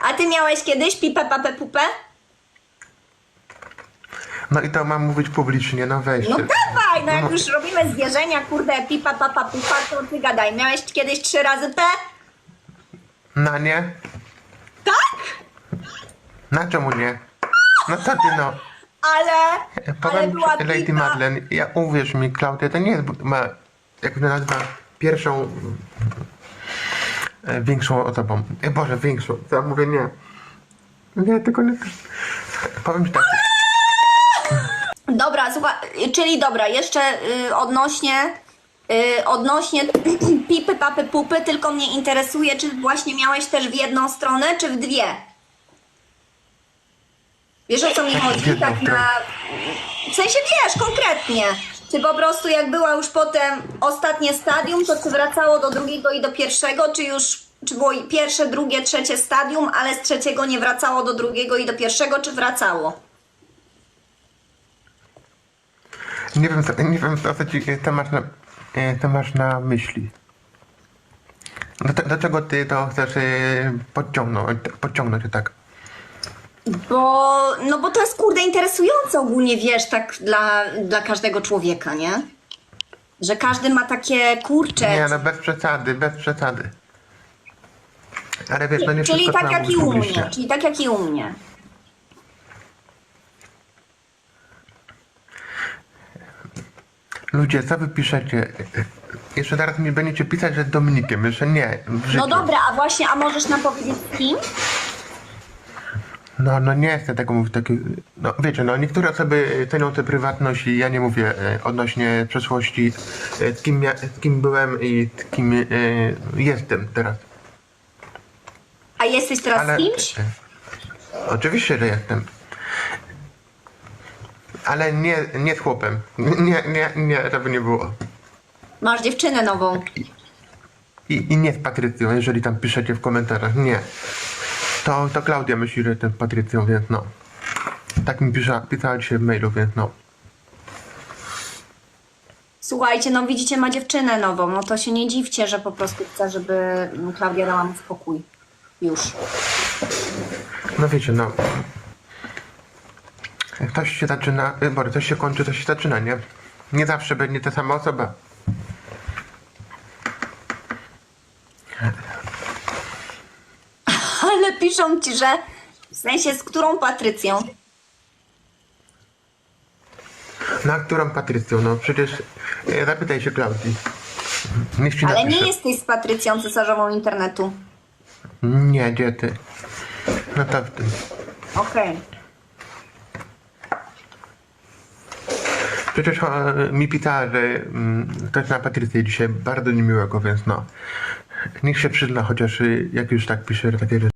A ty miałeś kiedyś pipę, papę, pupę? No i to mam mówić publicznie, no weź. No ty. dawaj, no jak No. już robimy zwierzenia, kurde, pipa, papa, pupa, to ty gadaj. Miałeś kiedyś trzy razy P? Na nie? Tak? Na czemu nie? No co ty no? Ale, ale Powiem była ci, Lady pipa... Madeleine, ja uwierz mi, Klaudia, to nie jest ma, jak to nazywa, pierwszą większą osobą. E, Boże, większą. Ja mówię, nie. Nie, tylko nie. Powiem ci tak. Dobra, słuchaj, czyli dobra, jeszcze y, odnośnie y, odnośnie pipy, papy, pupy, tylko mnie interesuje, czy właśnie miałeś też w jedną stronę, czy w dwie? Wiesz o co mi W chodzi? jedną Tak na... W sensie wiesz, konkretnie. Czy po prostu jak była już potem ostatnie stadium, to czy wracało do drugiego i do pierwszego, czy już czy było pierwsze, drugie, trzecie stadium, ale z trzeciego nie wracało do drugiego i do pierwszego, czy wracało? Nie wiem, nie wiem, co ci to masz na, e, to masz na myśli. Do, dlaczego ty to chcesz e, podciągnąć, podciągnąć tak? Bo, no bo to jest kurde interesujące ogólnie, wiesz, tak dla, dla każdego człowieka, nie? Że każdy ma takie kurcze. Nie, no bez przesady, bez przesady. Ale wiesz, no nie czyli wszystko tak trzeba jak i mówić u publicznie. mnie, czyli tak jak i u mnie. Ludzie, co wy piszecie? Jeszcze teraz mi będziecie pisać, że z Dominikiem, jeszcze nie, w życiu. No dobra, a właśnie, a możesz nam powiedzieć z kim? No, no nie chcę tego mówić, taki, no wiecie, no niektóre osoby cenią tę prywatność i ja nie mówię e, odnośnie przeszłości, e, z kim, ja, z kim byłem i z kim e, jestem teraz. A jesteś teraz Ale, z kimś? oczywiście, że jestem. Ale nie, nie z chłopem. Nie, nie, nie, żeby nie było. Masz dziewczynę nową. I, I nie z Patrycją, jeżeli tam piszecie w komentarzach. Nie. To, to Klaudia myśli, że jestem Patrycją, więc no. Tak mi pisała, pisała dzisiaj w mailu, więc no. Słuchajcie, no widzicie, ma dziewczynę nową, no to się nie dziwcie, że po prostu chce, żeby Klaudia dała mu spokój. Już. No wiecie, no. Jak coś się zaczyna, y, Boże, coś się kończy, to się zaczyna, nie? Nie zawsze będzie ta sama osoba. Ale piszą ci, że w sensie z którą Patrycją? Na którą Patrycją? No przecież e, zapytaj się Klaudii. Niech ci Ale napisze. nie jesteś z Patrycją cesarzową internetu. Nie, gdzie ty? No to w tym. Okej. Przecież e, mi pisała, że mm, ktoś na Patrycję dzisiaj bardzo niemiłego, więc no. Niech się przyzna, chociaż y, jak już tak pisze, takie rzeczy.